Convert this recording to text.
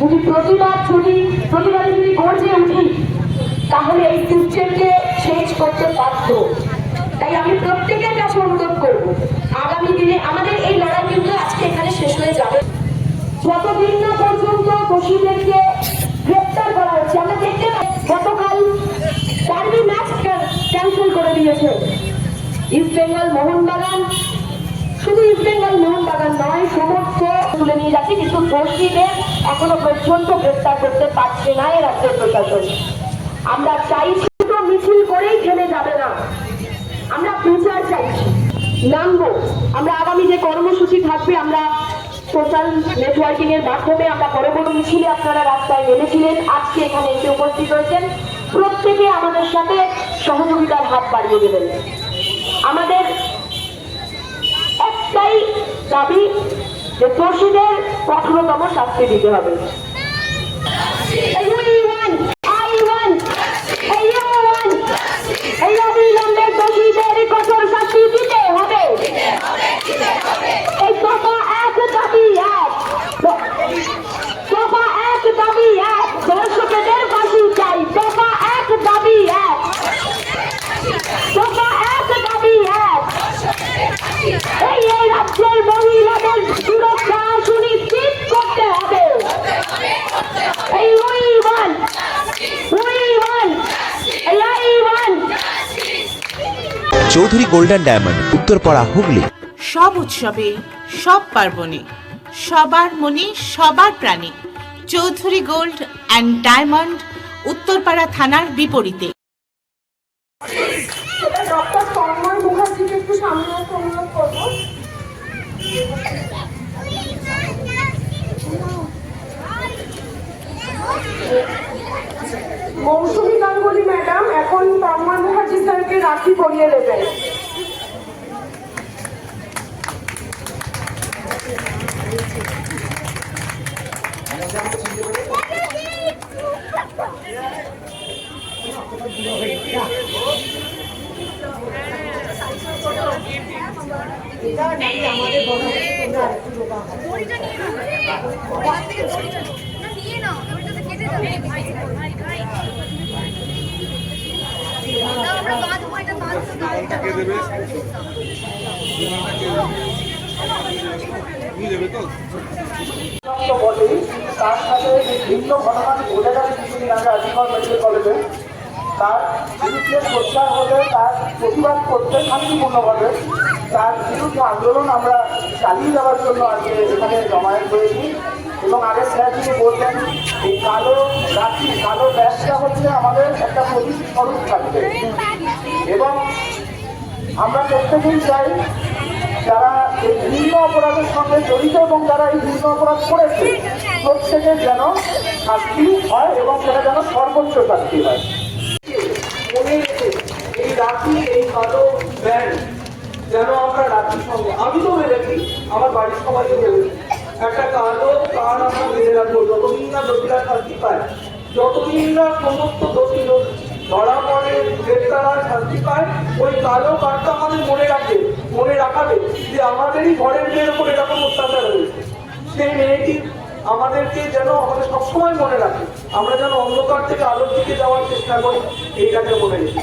যদি প্রতিবাদ যদি প্রতিবাদে যদি গর্জে উঠি, তাহলে এই সিস্টেমকে চেঞ্জ করতে বাধ্য। তাই আমি প্রত্যেকের কাছে অনুরোধ করব, আগামী দিনে আমাদের এই লড়াই কিন্তু আজকে এখানে শেষ হয়ে যাবে। যতদিন না পর্যন্ত দোষীদেরকে গ্রেপ্তার করা হচ্ছে, আমরা দেখতে গতকাল ডার্বি ম্যাচ ক্যান্সেল করে দিয়েছে। ইস্ট বেঙ্গল, মোহনবাগান শুধু ইস্ট বেঙ্গল মোহনবাগান নয়, সমস্ত তুলে নিয়ে যাচ্ছে। কিন্তু দোষীদের এখনও পর্যন্ত গ্রেপ্তার করতে পারছে না এ রাজ্যের প্রশাসন। আমরা চাইছি তো মিছিল করেই থেমে যাবে না। আমরা বিচার চাইছি। নামবো। আমরা আগামী যে কর্মসূচি থাকবে, আমরা সোশ্যাল নেটওয়ার্কিং এর মাধ্যমে আমরা পরবর্তী মিছিলে আপনারা রাস্তায় নেমেছিলেন। আজকে এখানে এসে উপস্থিত হয়েছেন। প্রত্যেকে আমাদের সাথে সহযোগিতার হাত বাড়িয়ে দেবেন। আমাদের একটাই দাবি যে দোষীদের কঠোরতম শাস্তি দিতে হবে। Chowdhury golden diamond Uttarpara Hooghly. সব উৎসবে সব পার্বণে সবার মনে সবার প্রাণে Chowdhury gold and diamond Uttarpara থানার বিপরীতে। ডক্টর তন্ময় মুখার্জিকে একটু সামনে আসতে অনুরোধ করব মৌসুমী গাঙ্গুলি ম্যাডাম এখন তন্ময় মুখার্জি স্যারকে রাখি পরিয়ে নিয়ে নাও ওইটাতে কেটে যাবে। তার সাথে ভিন্ন ঘটনাটি ঘটে গেছে মেডিকেল কলেজে তার হলে তার প্রতিবাদ করতে শান্তিপূর্ণভাবে তার বিরুদ্ধে আন্দোলন আমরা চালিয়ে যাওয়ার জন্য আজকে এখানে জমায়েত হয়েছি। এবং আগে স্যার যিনি বললেন, এই কালো রাত্রি কালো ব্যাসটা হচ্ছে আমাদের একটা প্রতীক স্বরূপ থাকবে। এবং আমরা প্রত্যেকেই চাই যারা এই ভিন্ন অপরাধের সঙ্গে জড়িত এবং যারা এই ভিন্ন অপরাধ করেছে প্রত্যেকের যেন শাস্তি হয় এবং সেটা যেন সর্বোচ্চ শাস্তি হয়। এই রাখি, এই কালো ব্যান্ড যেন আমরা রাখির সঙ্গে আমি তো মেরেছি আমার বাড়ির সবাইও মেরেছি একটা কালো কার আমরা মেরে রাখব যতদিন না দোষীরা শাস্তি পায়, যতদিন না সমস্ত দোষী ধরা পড়ে, গ্রেপ্তার হয় শাস্তি পায়, ওই কালো কার্ডটা আমাদের মনে রাখবে, মনে রাখাবে যে আমাদেরই ঘরের মেয়ের উপর এরকম অত্যাচার হয়েছে। সেই মেয়েটি আমাদেরকে যেন আমাদের সবসময় মনে রাখে। আমরা যেন অন্ধকার থেকে আলোর দিকে যাওয়ার চেষ্টা করি, এইটাকে মনে রেখে।